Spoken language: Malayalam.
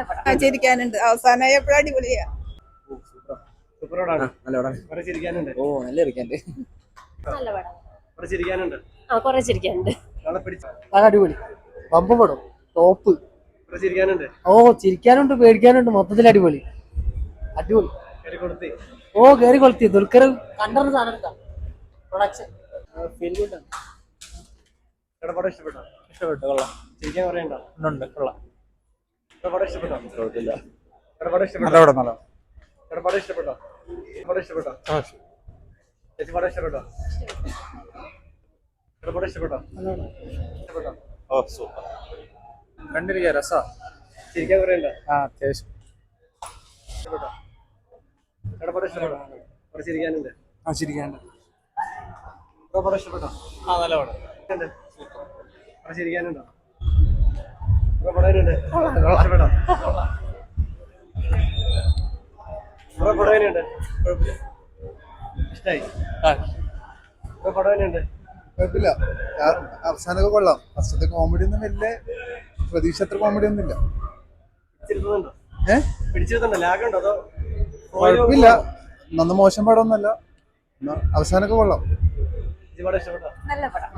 നല്ല പടം. ചിരിക്കാനുണ്ട്. അവസാനം എപ്പോഴും അടിപൊളിയാ. ഓ നല്ല നല്ല പടം. കുറെ ചിരിക്കാനുണ്ട്. ആ കുറെ ചിരിക്കാനുണ്ട്. അടിപൊളി. പമ്പ് പടം. ടോപ്പ്. കുറെ ചിരിക്കാനുണ്ട്. ഓ ചിരിക്കാനുണ്ട് പേടിക്കാനുണ്ട്. മൊത്തത്തിൽ അടിപൊളി. അടിപൊളി. കയറി ഓ കേറി കൊളുത്തി. ദുൽഖർ കണ്ടറിഞ്ഞ സാധനം പ്രൊഡക്ഷൻ ഇഷ്ടപ്പെട്ടോ? ഇഷ്ടപ്പെട്ടു. കൊള്ളാം. ചിരിക്കാൻ കുറെ ഉണ്ടോ? ഉണ്ട് കൊള്ളാം. ഇഷ്ടപ്പെട്ടോ? ഇഷ്ടപ്പെട്ടോ? ഇഷ്ടപ്പെട്ടോ പടം ഇഷ്ടപ്പെട്ടോ? ചേച്ചി പടം ഇഷ്ടപ്പെട്ടോ? പടം ഇഷ്ടപ്പെട്ടോ? ഇഷ്ടപ്പെട്ടോ? ഓ സൂപ്പർ. കണ്ടിരിക്കുക രസാ. ചിരിക്കാൻ കുറെ ആ അത്യാവശ്യം. ഇഷ്ടപ്പെട്ടോ? പടം ഇഷ്ടപ്പെട്ടോ? ചിരിക്കാനുണ്ട്. ആ ചിരിക്കാണ്ട് പടം ഇഷ്ടപ്പെട്ടോ? ആ നല്ല പടം. ഉണ്ട്. കുറെ ചിരിക്കാനുണ്ടോ? ഇവിടെ എങ്ങനെയുണ്ട്? ഇഷ്ടായി. ഇവിടെ പടം എങ്ങനെയുണ്ട്? കുഴപ്പമില്ല. അവസാനമൊക്കെ കൊള്ളാം. ഫസ്റ്റത്തെ കോമഡി ഒന്നും വലിയ പ്രതീക്ഷ അത്ര കോമഡി ഒന്നും ഇല്ല. കുഴപ്പമില്ല. നന്ന മോശം പടം ഒന്നല്ല അവസാനമൊക്കെ കൊള്ളാം. ഈ പടം ഇഷ്ടപ്പെട്ടോ? നല്ല പടം.